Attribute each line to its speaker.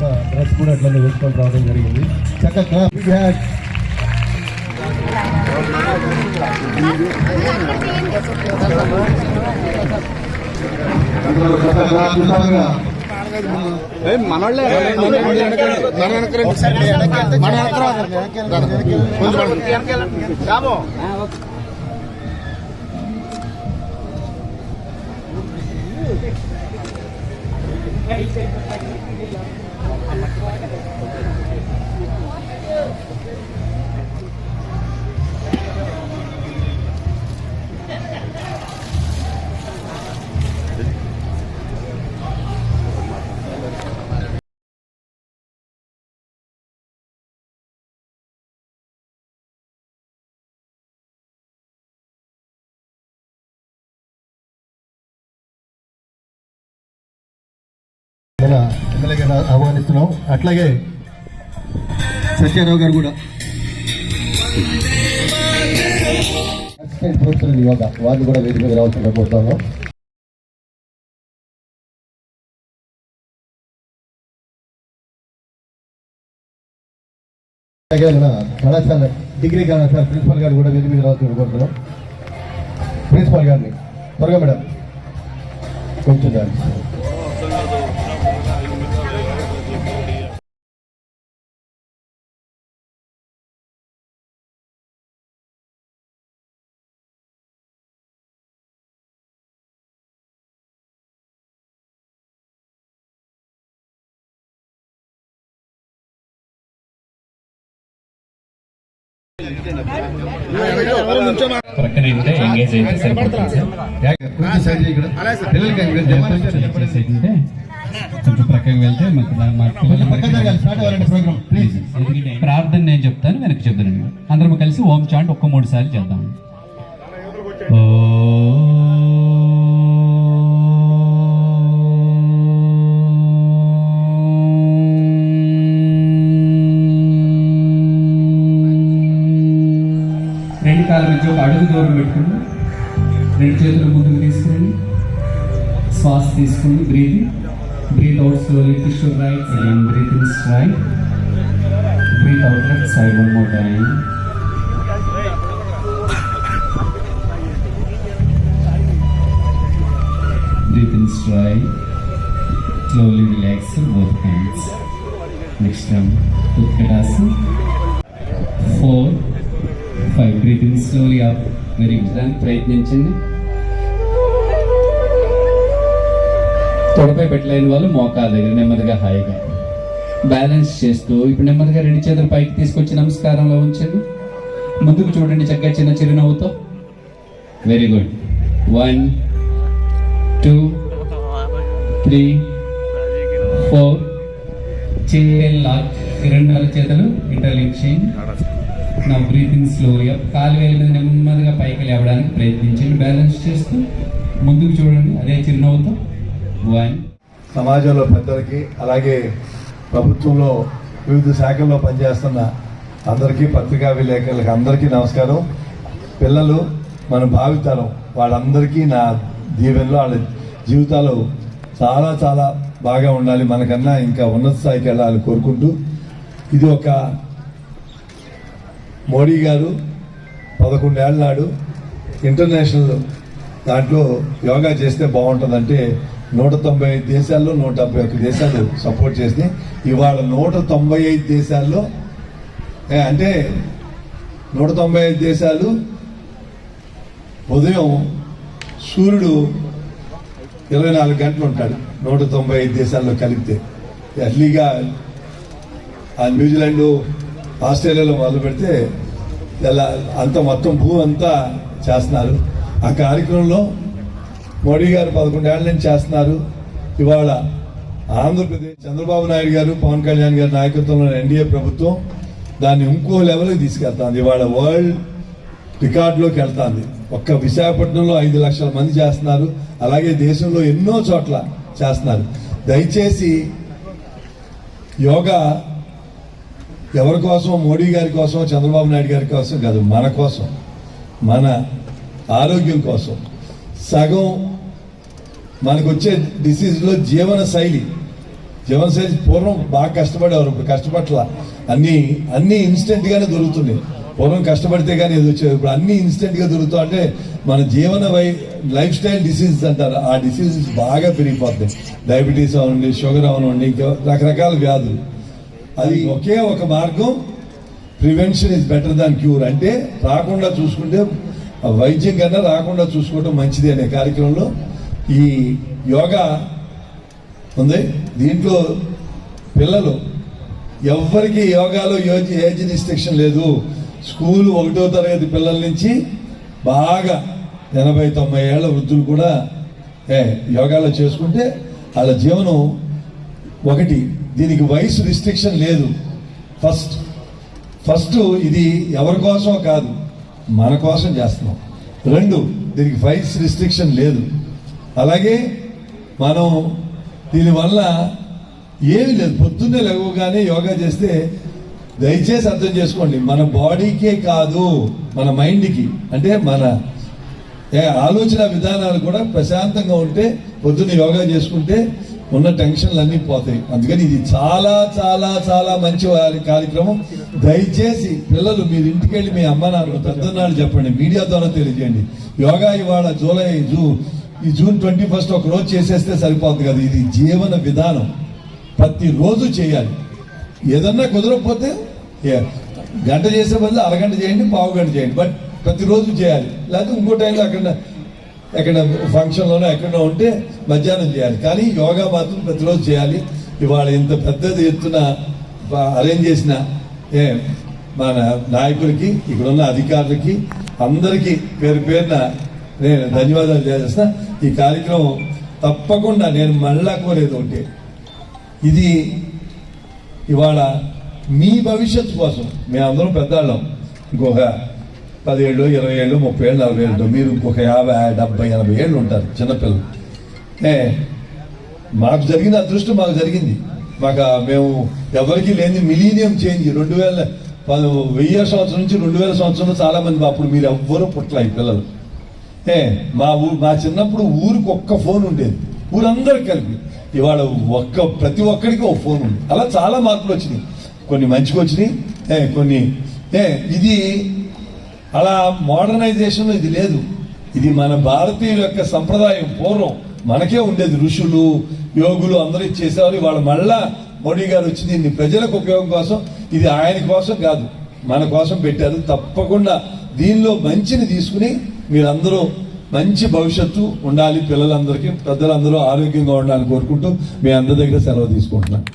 Speaker 1: యొక్క డ్రెస్ కూడా అట్లనే వేసుకొని రావడం జరిగింది. చక్కగా big hand.
Speaker 2: మనోళ్ళే. మన వెనక మన రాము.
Speaker 1: เอามาที่ไหน ఎమ్మెల్యే గారు ఆహ్వానిస్తున్నాం. అట్లాగే సత్యారావు గారు కూడా. అసిస్టెంట్ ప్రొఫెసర్ యోగా వారిని కూడా వేదిక మీద రావాల్సిన అలాగే మన కళాశాల డిగ్రీ కళాశాల ప్రిన్సిపల్ గారు కూడా వేదిక మీద రావాల్సిన కోరుతున్నాం ప్రిన్సిపల్ గారిని త్వరగా మేడం కొంచెం
Speaker 3: ఉంటే ఎంగేజ్ అయితే
Speaker 1: కొంచెం
Speaker 3: ప్రక్కకి వెళ్తే మా పిల్లలు ప్రార్థన నేను చెప్తాను వెనక్కి చెప్తాను. అందరం కలిసి ఓం చాంట్ ఒక్క మూడు సార్లు చేద్దాం. రెండు కాళ్ళ మధ్య ఒక అడుగు దూరం పెట్టుకుని రెండు చేతులు ముందుకు తీసుకుని శ్వాస తీసుకుని breathe breathe out slowly push your right and breathe in straight breathe out left side one more time breathe in straight slowly relax both hands next time Utkatasan four five breathing in slowly up ప్రయత్నించండి. తొడపై పెట్టలేని వాళ్ళు మోకాల దగ్గర నెమ్మదిగా హాయిగా balance చేస్తూ ఇప్పుడు నెమ్మదిగా రెండు చేతులు పైకి తీసుకొచ్చి నమస్కారంలో ఉంచండి. ముందుకు చూడండి చక్కగా చిన్న చిరునవ్వుతో. Very good one two three four రెండు నాలుగు చేతులు. ఇంటర్లింక్ చేయండి నా బ్రీతింగ్ స్లోగా కాలు వేల మీద నెమ్మదిగా పైకి లేవడానికి ప్రయత్నించండి. బ్యాలెన్స్ చేస్తూ ముందుకు చూడండి. అదే చిరునవ్వుతో. వన్
Speaker 1: సమాజంలో పెద్దలకి అలాగే ప్రభుత్వంలో వివిధ శాఖల్లో పనిచేస్తున్న అందరికీ పత్రికా విలేకరులకి అందరికీ నమస్కారం. పిల్లలు మన భావితరం వాళ్ళందరికీ నా దీవెనలో వాళ్ళ జీవితాలు చాలా చాలా బాగా ఉండాలి. మనకన్నా ఇంకా ఉన్నత స్థాయికి వెళ్ళాలని కోరుకుంటూ ఇది ఒక మోడీ గారు పదకొండేళ్ళ నాడు ఇంటర్నేషనల్ దాంట్లో యోగా చేస్తే బాగుంటుందంటే నూట తొంభై ఐదు దేశాల్లో నూట డెబ్బై ఒక్క దేశాలు సపోర్ట్ చేస్తే ఇవాళ నూట తొంభై ఐదు దేశాల్లో అంటే నూట తొంభై ఐదు దేశాలు ఉదయం సూర్యుడు ఇరవై నాలుగు గంటలు ఉంటాడు నూట తొంభై ఐదు దేశాల్లో కలిపితే. ఎర్లీగా ఆ న్యూజిలాండ్ ఆస్ట్రేలియాలో మొదలు పెడితే ఎలా అంత మొత్తం భూ అంతా చేస్తున్నారు. ఆ కార్యక్రమంలో మోడీ గారు పదకొండేళ్ళ నుంచి చేస్తున్నారు. ఇవాళ ఆంధ్రప్రదేశ్ చంద్రబాబు నాయుడు గారు పవన్ కళ్యాణ్ గారి నాయకత్వంలో ఎన్డీఏ ప్రభుత్వం దాన్ని ఇంకో లెవెల్కి తీసుకెళ్తాంది. ఇవాళ వరల్డ్ రికార్డులోకి వెళ్తాంది. ఒక్క విశాఖపట్నంలో ఐదు లక్షల మంది చేస్తున్నారు. అలాగే దేశంలో ఎన్నో చోట్ల చేస్తున్నారు. దయచేసి యోగా ఎవరి కోసం మోడీ గారి కోసం చంద్రబాబు నాయుడు గారి కోసం కాదు మన కోసం మన ఆరోగ్యం కోసం. సగం మనకు వచ్చే డిసీజ్లో జీవన శైలి జీవనశైలి పూర్వం బాగా కష్టపడేవారు ఇప్పుడు కష్టపట్ల అన్నీ అన్నీ ఇన్స్టెంట్గానే దొరుకుతున్నాయి. పూర్వం కష్టపడితే కానీ ఏది వచ్చేది ఇప్పుడు అన్నీ ఇన్స్టెంట్గా దొరుకుతా అంటే మన జీవన వై లైఫ్ స్టైల్ డిసీజెస్ అంటారు. ఆ డిసీజెస్ బాగా పెరిగిపోతాయి. డయాబెటీస్ అవ్వండి షుగర్ అవ్వనివ్వండి ఇంకా రకరకాల వ్యాధులు. అది ఒకే ఒక మార్గం. Prevention is better than cure. అంటే రాకుండా చూసుకుంటే వైద్యం కన్నా రాకుండా చూసుకోవడం మంచిది అనే కార్యక్రమంలో ఈ యోగా ఉంది. దీంట్లో పిల్లలు ఎవ్వరికి యోగాలో యోజి ఏజ్ రిస్ట్రిక్షన్ లేదు. స్కూల్ ఒకటో తరగతి పిల్లల నుంచి బాగా ఎనభై తొంభై ఏళ్ళ వృద్ధులు కూడా ఏ యోగాలో చేసుకుంటే వాళ్ళ జీవనం ఒకటి దీనికి వయసు రిస్ట్రిక్షన్ లేదు. ఫస్ట్ ఫస్ట్ ఇది ఎవరి కోసం కాదు మన కోసం చేస్తున్నాం. రెండు దీనికి వయసు రిస్ట్రిక్షన్ లేదు. అలాగే మనం దీనివల్ల ఏమి లేదు. పొద్దున్నే లఘువుగానే యోగా చేస్తే దయచేసి అర్థం చేసుకోండి మన బాడీకే కాదు మన మైండ్కి. అంటే మన ఆలోచన విధానాలు కూడా ప్రశాంతంగా ఉంటే పొద్దున్న యోగా చేసుకుంటే ఉన్న టెన్షన్లు అన్నీ పోతాయి. అందుకని ఇది చాలా చాలా చాలా మంచి కార్యక్రమం. దయచేసి పిల్లలు మీరు ఇంటికి వెళ్ళి మీ అమ్మ నాన్న పెద్దనాడు చెప్పండి. మీడియా ద్వారా తెలియజేయండి. యోగా ఇవాళ జూలై జూ ఈ జూన్ ట్వంటీ ఫస్ట్ ఒక రోజు చేసేస్తే సరిపోతుంది కదా. ఇది జీవన విధానం. ప్రతిరోజు చేయాలి. ఏదన్నా కుదరకపోతే ఏ- గంట చేసే బదులు అరగంట చేయండి పావు గంట చేయండి. బట్ ప్రతిరోజు చేయాలి. లేకపోతే ఇంకో టైంలో అక్కడ ఎక్కడ ఫంక్షన్లోనో ఎక్కడో ఉంటే మధ్యాహ్నం చేయాలి. కానీ యోగా మాత్రం ప్రతిరోజు చేయాలి. ఇవాళ ఇంత పెద్దది ఎత్తున అరేంజ్ చేసిన ఏ మన నాయకులకి ఇక్కడున్న అధికారులకి అందరికీ పేరు పేరున నేను ధన్యవాదాలు చేస్తా ఈ కార్యక్రమం తప్పకుండా నేను మళ్ళా కోరేది ఒకటి. ఇది ఇవాళ మీ భవిష్యత్తు కోసం. మేమందరం పెద్దవాళ్ళం. ఇంకొక పదిహేళ్ళు ఇరవై ఏళ్ళు ముప్పై ఏళ్ళు నలభై ఏళ్ళు మీరు ఇంకొక యాభై డెబ్బై ఎనభై ఏళ్ళు ఉంటారు చిన్నపిల్లలు. ఏ మాకు జరిగిన అదృష్టం మాకు జరిగింది. మాకు మేము ఎవరికి లేని మిలీనియం చేంజ్. రెండు వేల పది వెయ్యి సంవత్సరం నుంచి రెండు వేల సంవత్సరంలో చాలామంది అప్పుడు మీరు ఎవ్వరూ పుట్టలే పిల్లలు. ఏ మా ఊరు మా చిన్నప్పుడు ఊరికి ఒక్క ఫోన్ ఉండేది. ఊరందరికి కలిపి. ఇవాళ ఒక్క ప్రతి ఒక్కరికి ఒక ఫోన్ ఉంది. అలా చాలా మార్పులు వచ్చినాయి. కొన్ని మంచిగా వచ్చినాయి. ఏ కొన్ని ఏ ఇది అలా మోడర్నైజేషన్ ఇది లేదు. ఇది మన భారతీయుల యొక్క సంప్రదాయం పూర్వం మనకే ఉండేది. ఋషులు యోగులు అందరూ చేసేవారు. వాళ్ళు మళ్ళా మోడీ గారు వచ్చి దీన్ని ప్రజలకు ఉపయోగం కోసం ఇది ఆయన కోసం కాదు మన కోసం పెట్టారు. తప్పకుండా దీనిలో మంచిని తీసుకుని మీరందరూ మంచి భవిష్యత్తు ఉండాలి. పిల్లలందరికీ పెద్దలందరూ ఆరోగ్యంగా ఉండాలని కోరుకుంటూ మీ అందరి దగ్గర సెలవు తీసుకుంటున్నాను.